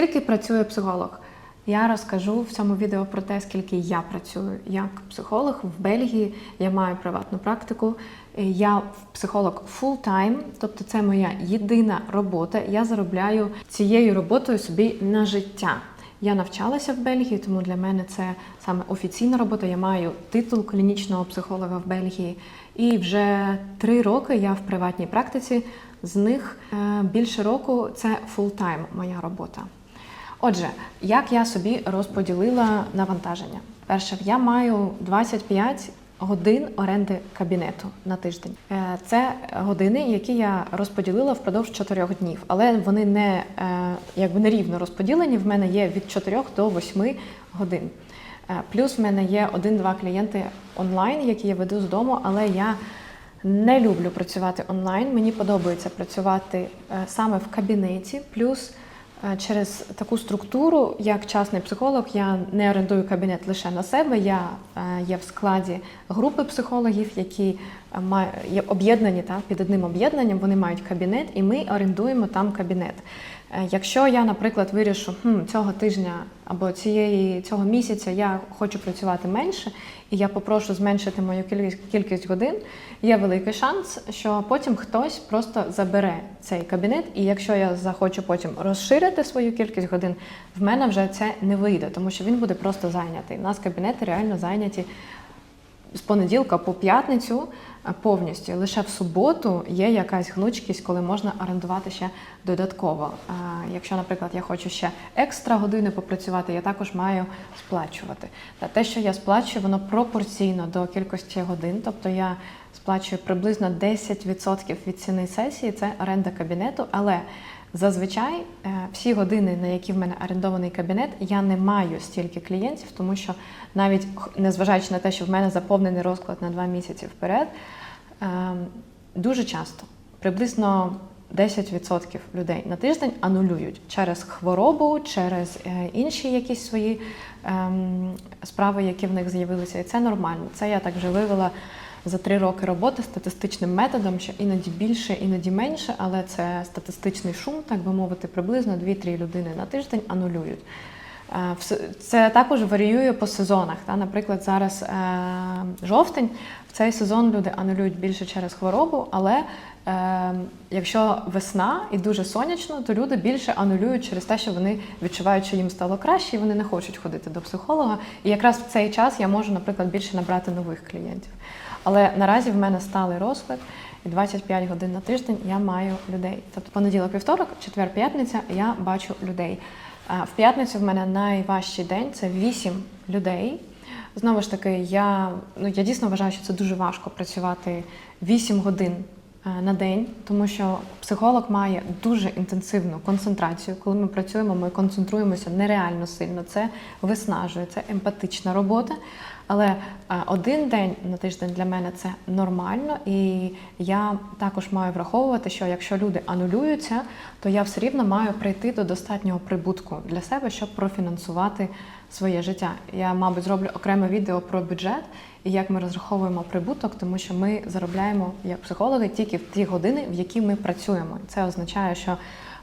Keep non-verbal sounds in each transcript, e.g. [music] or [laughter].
Скільки працює психолог? Я розкажу в цьому відео про те, скільки я працюю як психолог в Бельгії. Я маю приватну практику. Я психолог full-time, тобто це моя єдина робота. Я заробляю цією роботою собі на життя. Я навчалася в Бельгії, тому для мене це саме офіційна робота. Я маю титул клінічного психолога в Бельгії. І вже три роки я в приватній практиці. З них е, більше року це full-time моя робота. Отже, як я собі розподілила навантаження? Перше, я маю 25 годин оренди кабінету на тиждень. Е, Це години, які я розподілила впродовж 4 днів, але вони не е, якби не рівно розподілені. В мене є від 4 до 8 годин. Е, Плюс в мене є один-два клієнти онлайн, які я веду з дому, але я не люблю працювати онлайн. Мені подобається працювати саме в кабінеті. Плюс через таку структуру, як частний психолог, я не орендую кабінет лише на себе. Я е, є в складі групи психологів, які е, є об'єднані та, під одним об'єднанням. Вони мають кабінет, і ми орендуємо там кабінет. Е, Якщо я, наприклад, вирішу хм, цього тижня або цієї цього місяця я хочу працювати менше, і я попрошу зменшити мою кількість, кількість годин, є великий шанс, що потім хтось просто забере цей кабінет. І якщо я захочу потім розширити свою кількість годин, в мене вже це не вийде, тому що він буде просто зайнятий. У нас кабінети реально зайняті з понеділка по п'ятницю е, повністю. Лише в суботу є якась гнучкість, коли можна орендувати ще додатково. Якщо, наприклад, я хочу ще екстра години попрацювати, я також маю сплачувати. Та те, що я сплачую, воно пропорційно до кількості годин, тобто я сплачую приблизно 10% від ціни сесії, це оренда кабінету, але Зазвичай е, всі години, на які в мене орендований кабінет, я не маю стільки клієнтів, тому що навіть незважаючи на те, що в мене заповнений розклад на два місяці вперед, е, дуже часто, приблизно 10% людей на тиждень анулюють через хворобу, через е, інші якісь свої ем, справи, які в них з'явилися. І це нормально. Це я так вже вивела за три роки роботи статистичним методом, що іноді більше, іноді менше, але це статистичний шум, так би мовити, приблизно 2-3 людини на тиждень анулюють. Е, Це також варіює по сезонах. Наприклад, зараз е, жовтень, в цей сезон люди анулюють більше через хворобу, але е, якщо весна і дуже сонячно, то люди більше анулюють через те, що вони відчувають, що їм стало краще, і вони не хочуть ходити до психолога. І якраз в цей час я можу, наприклад, більше набрати нових клієнтів. Але наразі в мене сталий розклад, і 25 годин на тиждень я маю людей. Тобто понеділок, вівторок, четвер, п'ятниця я бачу людей. В п'ятницю в мене найважчий день це 8 людей. Знову ж таки, я, ну, я дійсно вважаю, що це дуже важко працювати 8 годин на день, тому що психолог має дуже інтенсивну концентрацію. Коли ми працюємо, ми концентруємося нереально сильно. Це виснажує, це емпатична робота. Але е, один день на тиждень для мене це нормально, і я також маю враховувати, що якщо люди анулюються, то я все рівно маю прийти до достатнього прибутку для себе, щоб профінансувати своє життя. Я, мабуть, зроблю окреме відео про бюджет і як ми розраховуємо прибуток, тому що ми заробляємо як психологи тільки в ті години, в які ми працюємо. Це означає, що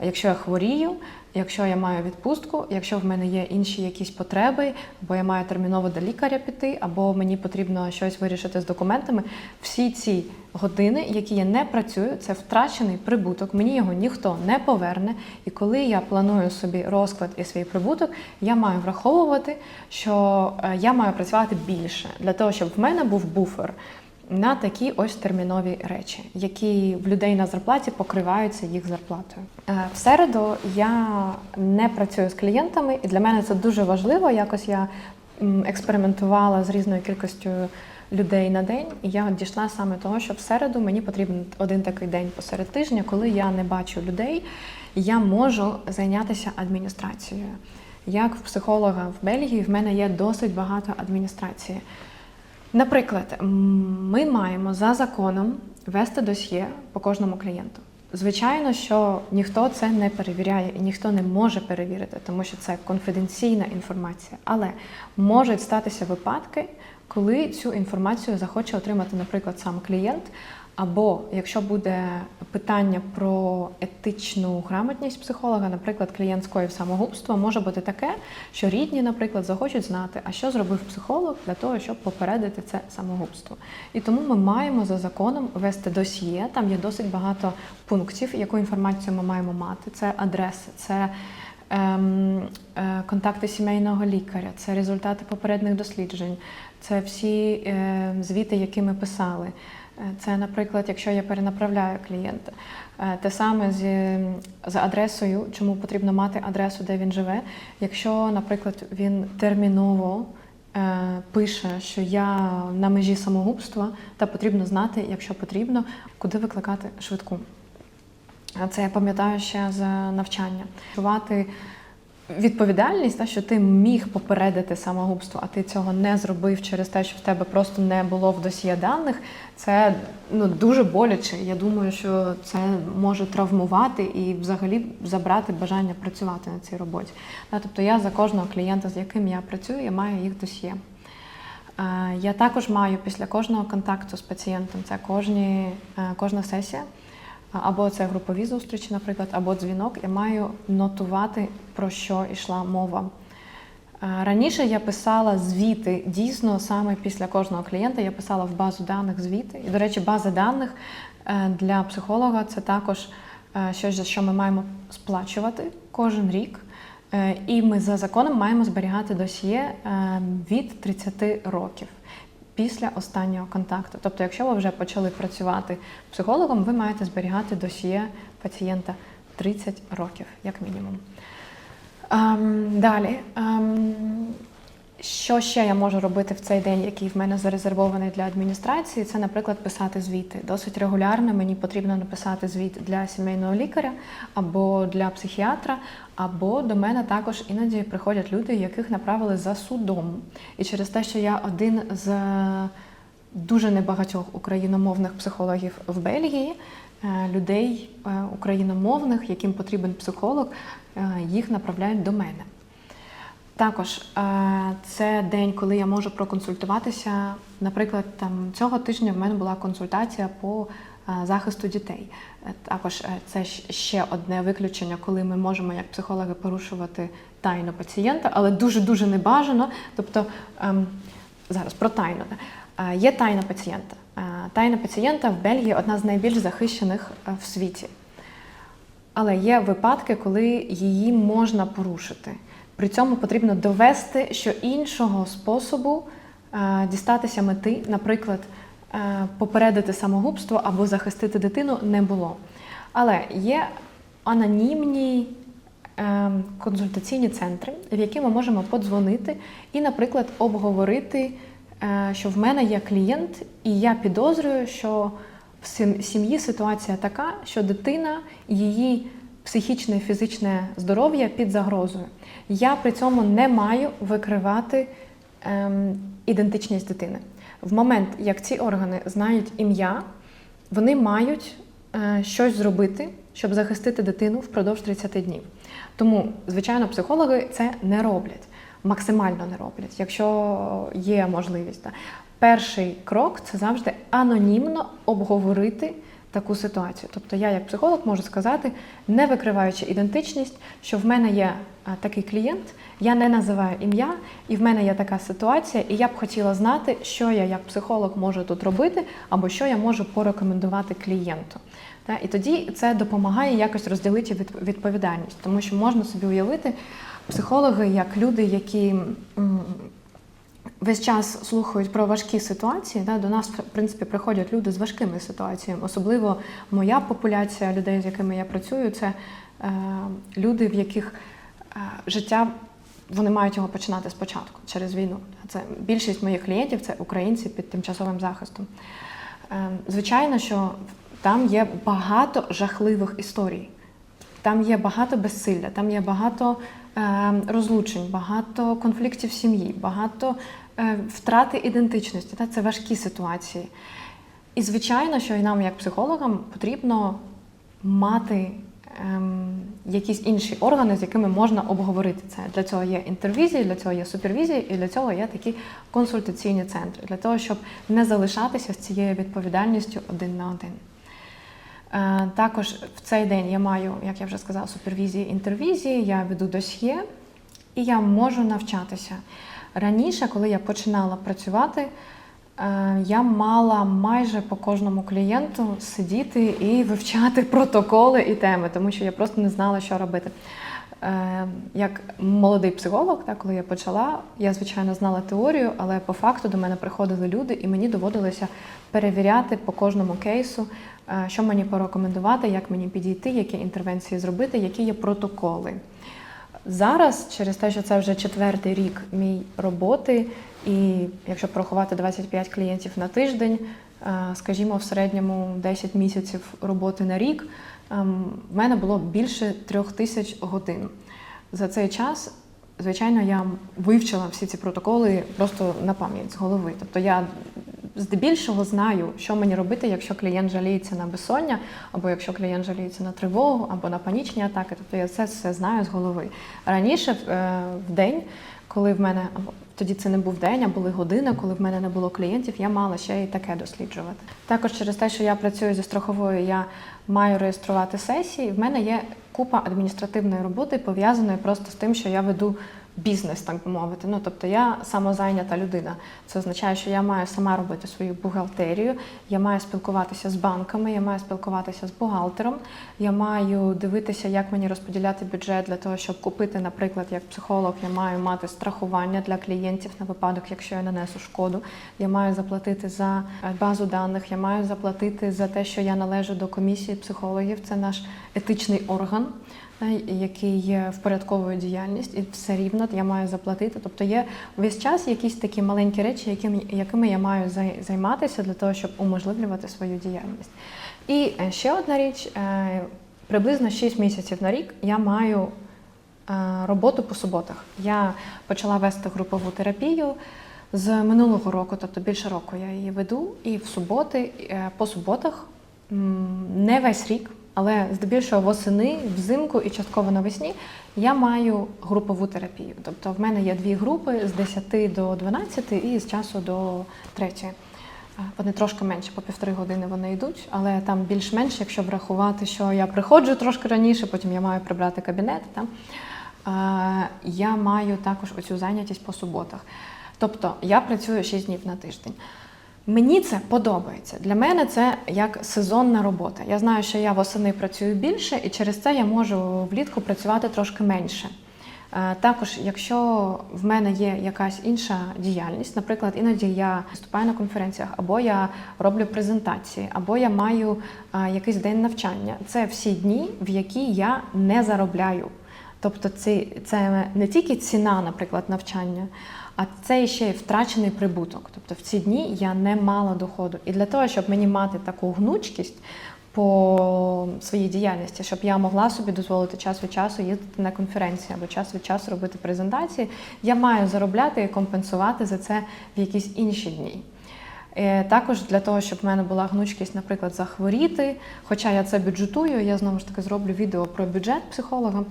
якщо я хворію, якщо я маю відпустку, якщо в мене є інші якісь потреби, або я маю терміново до лікаря піти, або мені потрібно щось вирішити з документами, всі ці години, які я не працюю, це втрачений прибуток. Мені його ніхто не поверне. І коли я планую собі розклад і свій прибуток, я маю враховувати, що е, я маю працювати більше для того, щоб в мене був буфер на такі ось термінові речі, які в людей на зарплаті покриваються їх зарплатою. Е, В середу я не працюю з клієнтами, і для мене це дуже важливо. Якось я експериментувала з різною кількістю людей на день, і я дійшла саме того, що в середу мені потрібен один такий день посеред тижня, коли я не бачу людей, я можу зайнятися адміністрацією. Як в психолога в Бельгії в мене є досить багато адміністрації. Наприклад, ми маємо за законом вести досьє по кожному клієнту. Звичайно, що ніхто це не перевіряє і ніхто не може перевірити, тому що це конфіденційна інформація. Але можуть статися випадки, коли цю інформацію захоче отримати, наприклад, сам клієнт, Або якщо буде питання про етичну грамотність психолога, наприклад, клієнт скоїв самогубство, може бути таке, що рідні, наприклад, захочуть знати, а що зробив психолог для того, щоб попередити це самогубство. І тому ми маємо за законом вести досьє. Там є досить багато пунктів, яку інформацію ми маємо мати. Це адреси, це ем, е, контакти сімейного лікаря, це результати попередніх досліджень, це всі е, звіти, які ми писали. Е, Це, наприклад, якщо я перенаправляю клієнта, Е, те саме з, з адресою, чому потрібно мати адресу, де він живе. Якщо, наприклад, він терміново е, пише, що я на межі самогубства, та потрібно знати, якщо потрібно, куди викликати швидку. Це я пам'ятаю ще з навчання. Відчувати відповідальність, та, що ти міг попередити самогубство, а ти цього не зробив через те, що в тебе просто не було в досьє даних, це ну, дуже боляче. Я думаю, що це може травмувати і взагалі забрати бажання працювати на цій роботі. Тобто я за кожного клієнта, з яким я працюю, я маю їх досьє. Е, Я також маю після кожного контакту з пацієнтом, це кожні, е, кожна сесія, або це групові зустрічі, наприклад, або дзвінок, я маю нотувати, про що йшла мова. Е, Раніше я писала звіти дійсно саме після кожного клієнта. Я писала в базу даних звіти. І, до речі, база даних е, для психолога це також е, щось, за що ми маємо сплачувати кожен рік. І ми за законом маємо зберігати досьє від 30 років після останнього контакту. Тобто, якщо ви вже почали працювати психологом, ви маєте зберігати досьє пацієнта 30 років, як мінімум. Ем, далі. Ем, що ще я можу робити в цей день, який в мене зарезервований для адміністрації? Це, наприклад, писати звіти. Досить регулярно мені потрібно написати звіт для сімейного лікаря або для психіатра, або до мене також іноді приходять люди, яких направили за судом. І через те, що я один з е, дуже небагатьох україномовних психологів в Бельгії, е, людей е, україномовних, яким потрібен психолог, їх направляють до мене. Також е, це день, коли я можу проконсультуватися. Наприклад, там цього тижня в мене була консультація по е, захисту дітей. Е, Також це ще одне виключення, коли ми можемо як психологи порушувати тайну пацієнта, але дуже дуже небажано. Тобто ем, зараз про тайну. Є тайна пацієнта. Тайна пацієнта в Бельгії одна з найбільш захищених в світі. Але є випадки, коли її можна порушити. При цьому потрібно довести, що іншого способу е, дістатися мети, наприклад, е, попередити самогубство або захистити дитину, не було. Але є анонімні е, консультаційні центри, в які ми можемо подзвонити і, наприклад, обговорити, що в мене є клієнт, і я підозрюю, що в сім'ї ситуація така, що дитина, її психічне і фізичне здоров'я під загрозою. Я при цьому не маю викривати ем, ідентичність дитини. В момент, як ці органи знають ім'я, вони мають е, щось зробити, щоб захистити дитину впродовж 30 днів. Тому, звичайно, психологи це не роблять, максимально не роблять, якщо є можливість. Перший крок це завжди анонімно обговорити таку ситуацію. Тобто я, як психолог, можу сказати, не викриваючи ідентичність, що в мене є такий клієнт, я не називаю ім'я, і в мене є така ситуація, і я б хотіла знати, що я як психолог можу тут робити, або що я можу порекомендувати клієнту. І тоді це допомагає якось розділити від- відповідальність, тому що можна собі уявити психологи як люди, які весь час слухають про важкі ситуації. Да? До нас, в принципі, приходять люди з важкими ситуаціями. Особливо моя популяція людей, з якими я працюю, це е, люди, в яких е, життя вони мають його починати спочатку через війну. Це більшість моїх клієнтів це українці під тимчасовим захистом. Е, звичайно, що там є багато жахливих історій. Там є багато безсилля, там є багато е, розлучень, багато конфліктів сім'ї, багато втрати ідентичності. Це важкі ситуації. І звичайно, що і нам, як психологам, потрібно мати ем, якісь інші органи, з якими можна обговорити це. Для цього є інтервізії, для цього є супервізії, і для цього є такі консультаційні центри, для того, щоб не залишатися з цією відповідальністю один на один. Е, Також в цей день я маю, як я вже сказала, супервізії, інтервізії, я веду досьє і я можу навчатися. Раніше, коли я починала працювати, е, я мала майже по кожному клієнту сидіти і вивчати [laughs] протоколи і теми, тому що я просто не знала, що робити. Е, Як молодий психолог, так, коли я почала, я звичайно знала теорію, але по факту до мене приходили люди, і мені доводилося перевіряти по кожному кейсу, е, що мені порекомендувати, як мені підійти, які інтервенції зробити, які є протоколи. Зараз, через те, що це вже четвертий рік мій роботи, і якщо порахувати 25 клієнтів на тиждень, е, скажімо, в середньому 10 місяців роботи на рік, ем, в мене було більше трьох тисяч годин. За цей час, звичайно, я вивчила всі ці протоколи просто на пам'ять з голови. Тобто я здебільшого знаю, що мені робити, якщо клієнт жаліється на безсоння, або якщо клієнт жаліється на тривогу, або на панічні атаки. Тобто я це все знаю з голови. Раніше е, в день, коли в мене тоді це не був день, а були години, коли в мене не було клієнтів, я мала ще й таке досліджувати. Також через те, що я працюю зі страховою, я маю реєструвати сесії. В мене є купа адміністративної роботи, пов'язаної просто з тим, що я веду бізнес, так би мовити. Ну тобто я самозайнята людина. Це означає, що я маю сама робити свою бухгалтерію, я маю спілкуватися з банками, я маю спілкуватися з бухгалтером, я маю дивитися, як мені розподіляти бюджет для того, щоб купити, наприклад, як психолог, я маю мати страхування для клієнтів на випадок, якщо я нанесу шкоду. Я маю заплатити за е, базу даних, я маю заплатити за те, що я належу до комісії психологів. Це наш етичний орган який е, впорядковує діяльність, і все рівно я маю заплатити. Тобто є весь час якісь такі маленькі речі, якими, якими я маю займатися для того, щоб уможливлювати свою діяльність. І е, ще одна річ: е, приблизно 6 місяців на рік я маю роботу по суботах. Я почала вести групову терапію. З минулого року, тобто більше року, я її веду, і в суботи, по суботах, не весь рік, але здебільшого восени, взимку і частково навесні я маю групову терапію. Тобто в мене є дві групи з 10 до 12 і з часу до 3. Вони трошки менше, по півтори години вони йдуть, але там більш-менш, якщо врахувати, що я приходжу трошки раніше, потім я маю прибрати кабінет. Там, я маю також оцю зайнятість по суботах. Тобто я працюю 6 днів на тиждень. Мені це подобається. Для мене це як сезонна робота. Я знаю, що я восени працюю більше, і через це я можу влітку працювати трошки менше. Е, Також, якщо в мене є якась інша діяльність, наприклад, іноді я виступаю на конференціях, або я роблю презентації, або я маю е, якийсь день навчання. Це всі дні, в які я не заробляю. Тобто, це, це не тільки ціна, наприклад, навчання, а це ще й втрачений прибуток. Тобто в ці дні я не мала доходу. І для того, щоб мені мати таку гнучкість по своїй діяльності, щоб я могла собі дозволити час від часу їздити на конференції або час від часу робити презентації, я маю заробляти і компенсувати за це в якісь інші дні. Е, Також для того, щоб в мене була гнучкість, наприклад, захворіти, хоча я це бюджетую, я знову ж таки зроблю відео про бюджет психолога.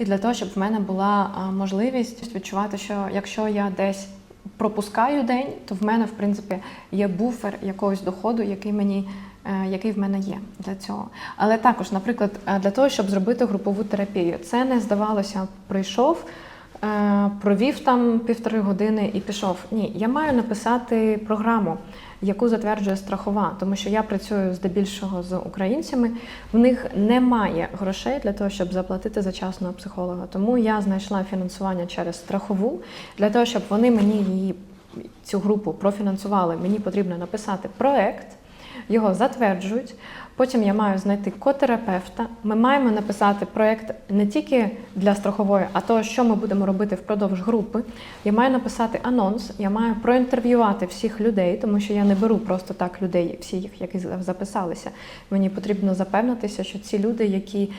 І для того, щоб в мене була можливість відчувати, що якщо я десь пропускаю день, то в мене, в принципі, є буфер якогось доходу, який мені. е, Який в мене є для цього, але також, наприклад, для того, щоб зробити групову терапію, це не здавалося, прийшов, провів там півтори години і пішов. Ні, я маю написати програму, яку затверджує страхова, тому що я працюю здебільшого з українцями. В них немає грошей для того, щоб заплатити за частного психолога. Тому я знайшла фінансування через страхову для того, щоб вони мені її цю групу профінансували. Мені потрібно написати проект. Його затверджують. Потім я маю знайти котерапевта. Ми маємо написати проєкт не тільки для страхової, а то, що ми будемо робити впродовж групи. Я маю написати анонс, я маю проінтерв'ювати всіх людей, тому що я не беру просто так людей, всіх, які записалися. Мені потрібно запевнитися, що ці люди, які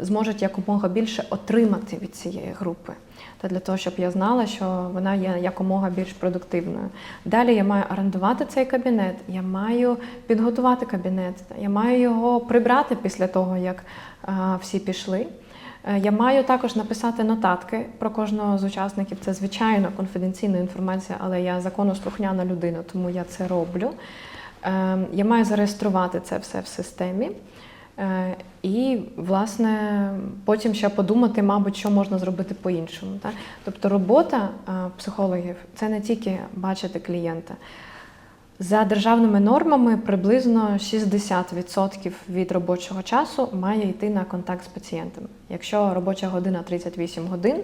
зможуть якомога більше отримати від цієї групи. Та для того, щоб я знала, що вона є якомога більш продуктивною. Далі я маю орендувати цей кабінет, я маю підготувати кабінет, я маю його прибрати після того, як е, всі пішли. Е, Я маю також написати нотатки про кожного з учасників. Це звичайно конфіденційна інформація, але я законослухняна людина, тому я це роблю. Е, Я маю зареєструвати це все в системі. Е, І, власне, потім ще подумати, мабуть, що можна зробити по-іншому. Тобто робота е, психологів це не тільки бачити клієнта. За державними нормами приблизно 60% від робочого часу має йти на контакт з пацієнтом. Якщо робоча година 38 годин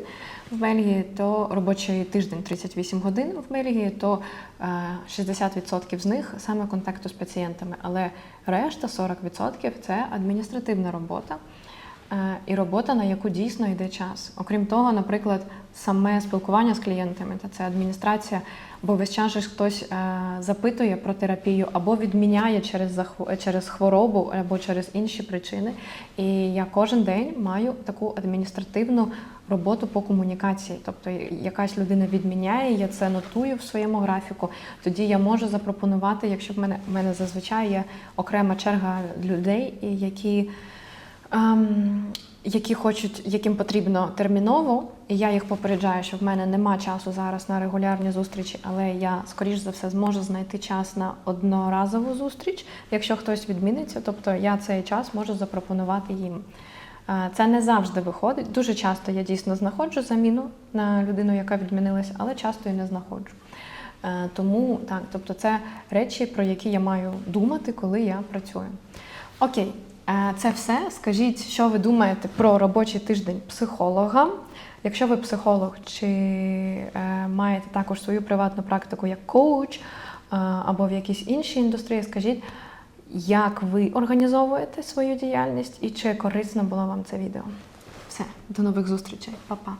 в Бельгії, то робочий тиждень 38 годин в Бельгії, то е, 60% з них саме контакту з пацієнтами, але решта 40% це адміністративна робота. Е, І робота, на яку дійсно йде час. Окрім того, наприклад, саме спілкування з клієнтами, та це адміністрація, бо весь час же хтось е, запитує про терапію або відміняє через захво- через хворобу або через інші причини. І я кожен день маю таку адміністративну роботу по комунікації. Тобто якась людина відміняє, я це нотую в своєму графіку. Тоді я можу запропонувати, якщо в мене в мене зазвичай є окрема черга людей, які ем, які хочуть, яким потрібно терміново, і я їх попереджаю, що в мене нема часу зараз на регулярні зустрічі, але я, скоріш за все, зможу знайти час на одноразову зустріч, якщо хтось відміниться, тобто я цей час можу запропонувати їм. Е, Це не завжди виходить. Дуже часто я дійсно знаходжу заміну на людину, яка відмінилася, але часто і не знаходжу. Е, Тому так, тобто це речі, про які я маю думати, коли я працюю. Окей, це все. Скажіть, що ви думаєте про робочий тиждень психолога. Якщо ви психолог, чи е, маєте також свою приватну практику як коуч е, або в якійсь іншій індустрії, скажіть, як ви організовуєте свою діяльність і чи корисно було вам це відео. Все, до нових зустрічей, Па-па.